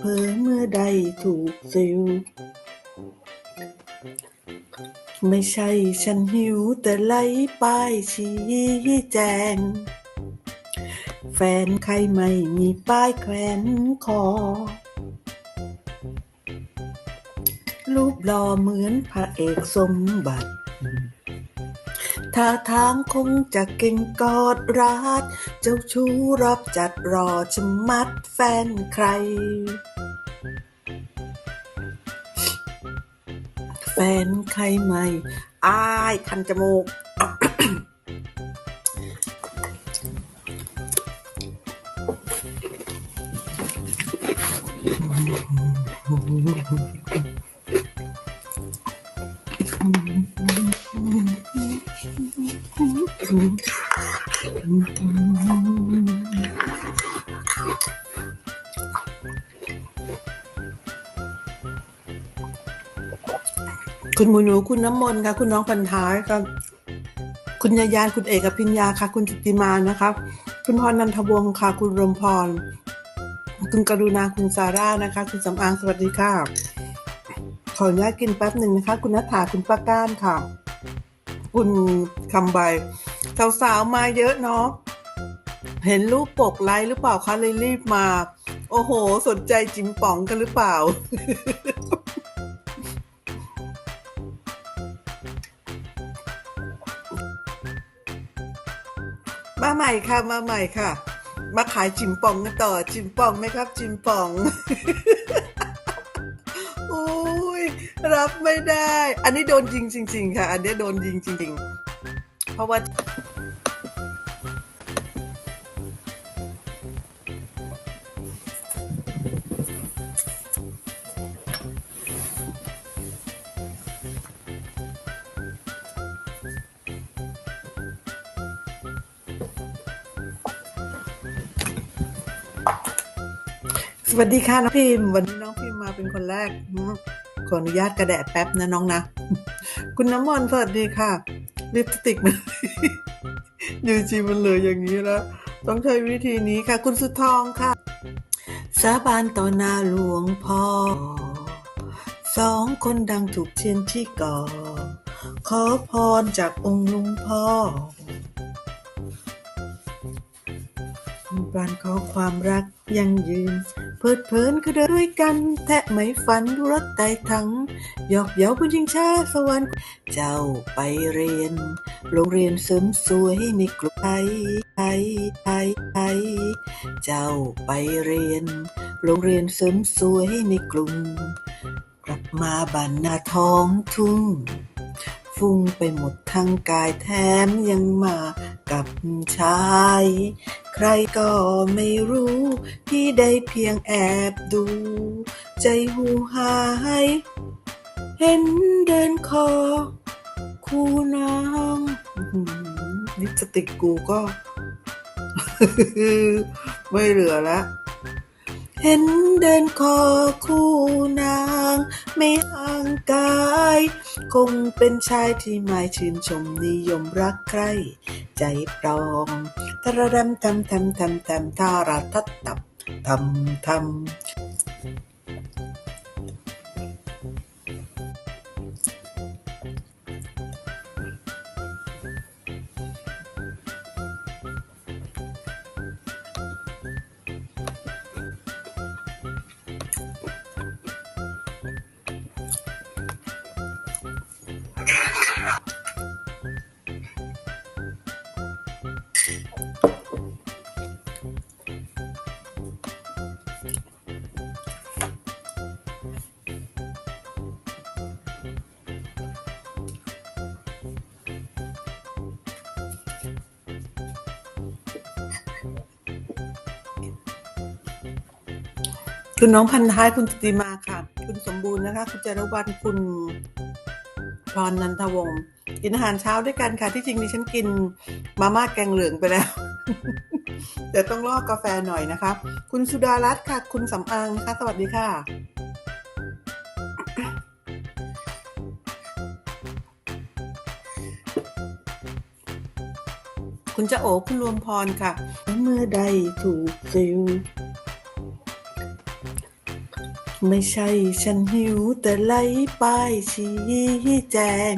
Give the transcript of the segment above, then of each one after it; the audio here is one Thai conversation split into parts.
เผลอเมื่อใดถูกสิว ไม่ใช่ฉันหิวแต่ไล่ป้ายชี้แจง แฟนใครไม่มีป้ายแขวนคอ รูปหล่อเหมือนพระเอกสมบัติ ท่าทางคงจะเก่งกอดรัดเจ้าชู้รับจัดรอชะมัดแฟนใคร แฟนใครใหม่อ้ายคันจมูก คุณหมูหนูคุณน้ำมนต์ค่ะ คุณน้องพันท้ายครับคุณยายานคุณเอกพิญญาค่ะ คุณจิติมานะคะคุณพรนันทวงศ์ค่ะ คุณรมพร คุณกรุณาคุณซาร่านะคะ คุณสำอางสวัสดีค่ะ ขออนุญาตกินแป๊บหนึ่งนะคะ คุณนัทธาคุณป้าก้านค่ะ คุณคำใบ สาวๆมาเยอะเนาะเห็นรูปปกไลค์หรือเปล่าคะเลยรีบมา โอ้โห สนใจจิมป๋องกันหรือเปล่า มาใหม่ค่ะ มาใหม่ค่ะ มาขายจิมป่องกันต่อ จิมป่องไหมครับ จิมป่องอุ้ยรับไม่ได้ อันนี้โดนยิงจริง ๆ ค่ะ อันนี้โดนยิงจริง ๆ เพราะว่าสวัสดีค่ะน้องพิมพ์วันนี้น้องพิมพ์มาเป็นคนแรกขออนุญาตกระแดะแป๊บนะน้องนะ คุณน้ำมนต์สวัสดีค่ะ ลิปสติกมันยูจีมันเหลืออย่างนี้แล้วต้องใช้วิธีนี้ค่ะ คุณสุดทองค่ะ สาบานต่อหน้าหลวงพ่อสองคนดังถูกเชียนที่ก่อ ขอพรจากองค์หลวงพ่อปานขอความรักยังยืน เพิดเพลินก็เดินด้วยกัน แทะไหมฝันรักไต่ทั้งหยอกเย้าบุญชิงชาสวรรค์ เจ้าไปเรียน โรงเรียนเสริมสวยในกรุงไทยไทยไทยไทยเจ้าไปเรียน โรงเรียนเสริมสวยในกรุง กลับมาบ้านนาท้องทุ่งฟุ้งไปหมดทั้งกายแถมยังมา กับชาย ใครก็ไม่รู้ พี่ได้เพียงแอบดู ใจหูหาย เห็นเดินคอ คู่น้องอื้อหือลิปสติกกูก็ ไม่เหลือละเห็นเดินคอคู่นาง ไม่ห่างกาย คงเป็นชายที่หมายชื่นชมนิยมรักใคร ใจปลอมทะระดำทำทำทำทำทาราทัดตับทำทำ คุณน้องพันท้ายคุณจิติมาค่ะ คุณสมบูรณ์นะคะ คุณจารวันคุณพรนันทวงศ์กินอาหารเช้าด้วยกันค่ะ ที่จริงดิฉันกินมาม่าแกงเหลืองไปแล้ว แต่ต้องลอกกาแฟหน่อยนะคะ คุณสุดารัตน์ค่ะ คุณสำอางนะคะสวัสดีค่ะ คุณจะโอคุณรวมพรค่ะเมื่อใดถูกซิล ไม่ใช่ฉันหิวแต่ไล่ป้ายชี้แจง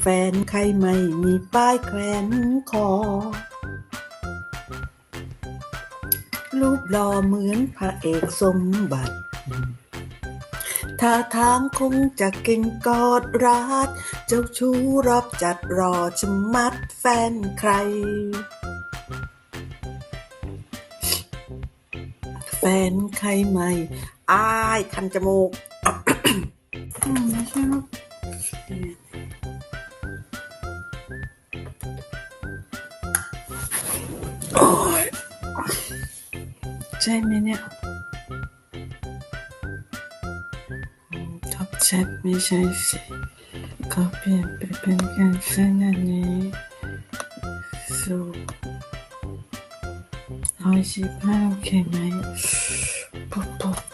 แฟนใครไม่มีป้ายแขวนคอ รูปหล่อเหมือนพระเอกสมบัติท่าทางคงจะเก่งกอดรัด เจ้าชู้รับจัดรอชะมัดแฟนใคร นใครใหม่อายคันจมูกไม่ใช่หรอกโอ้ยใช่ไหมเนี่ยท็อปแชทไม่ใช่สิเขาเปลี่ยนไปเป็นการเส้นอันนี้สู 美味しい。はい、OK ね。ポッポッ